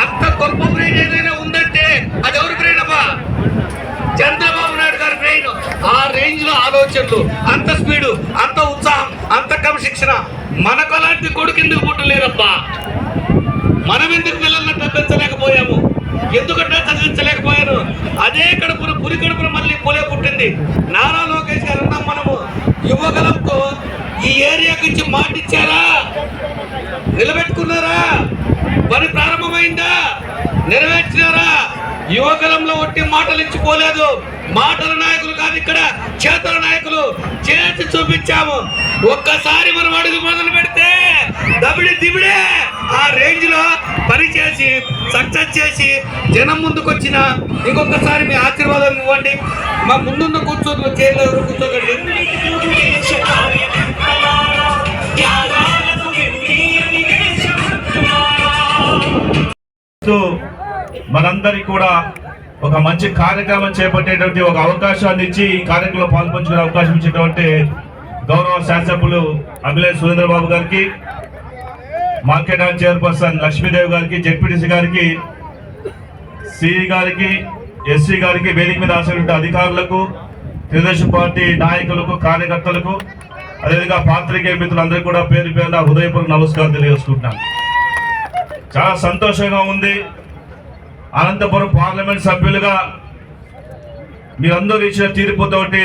అంత గొప్ప బ్రెయిన్ ఏదైనా ఉందంటే అది ఎవరి బ్రెయిన్ అమ్మా చంద్రబాబు నాయుడు గారి బ్రెయిన్ ఆ రేంజ్లో ఆలోచనలు అంత స్పీడు అంత ఉత్సాహం అంత క్రమశిక్షణ. మనకు అలాంటి కొడుకు ఎందుకు పుట్టలేదబ్బా మనం ఎందుకు పిల్లల్ని తప్పించలేకపోయాము? ఎందుకంటే చదివించలేకపోయాను? అదే కడుపున పులి కడుపున మళ్ళీ పులే పుట్టింది. నారా లోకేష్ ప్రారంభమైందా నెరవేర్చినారా? యువకులంలో ఒట్టి మాటలు ఇచ్చిపోలేదు మాటల నాయకులు కాదు ఇక్కడ చేతల నాయకులు. చేసి చూపించాము. ఒక్కసారి మనం అడుగు మొదలు పెడితే దబిడి దిబిడే ఆ రేంజ్లో పని చేసి సక్సెస్ చేసి జనం ముందుకు వచ్చిన ఇంకొకసారి మీ ఆశీర్వాదం ఇవ్వండి. మా ముందున్న కూర్చోదు చేయలేదు కూర్చోకండి. మనందరికీ కూడా ఒక మంచి కార్యక్రమం చేపట్టేటువంటి ఒక అవకాశాన్ని ఇచ్చి ఈ కార్యక్రమంలో పాల్పంచుకునే అవకాశం ఇచ్చినటువంటి గౌరవ శాసనసభ్యులు అభిలేష్ సురేంద్ర బాబు గారికి మార్కెట్ యార్డ్ చైర్పర్సన్ లక్ష్మీదేవి గారికి జెడ్పీటీసీ గారికి సిఈ గారికి ఎస్సీ గారికి వేదిక మీద ఆసినటువంటి అధికారులకు తెలుగుదేశం పార్టీ నాయకులకు కార్యకర్తలకు అదేవిధంగా పాత్రికేయ మిత్రులందరికీ కూడా పేరు పేరున హృదయపూర్వక నమస్కారం తెలియజేసుకుంటున్నాను. చాలా సంతోషంగా ఉంది. అనంతపురం పార్లమెంట్ సభ్యులుగా మీరందరూ ఇచ్చిన తీర్పుతోటి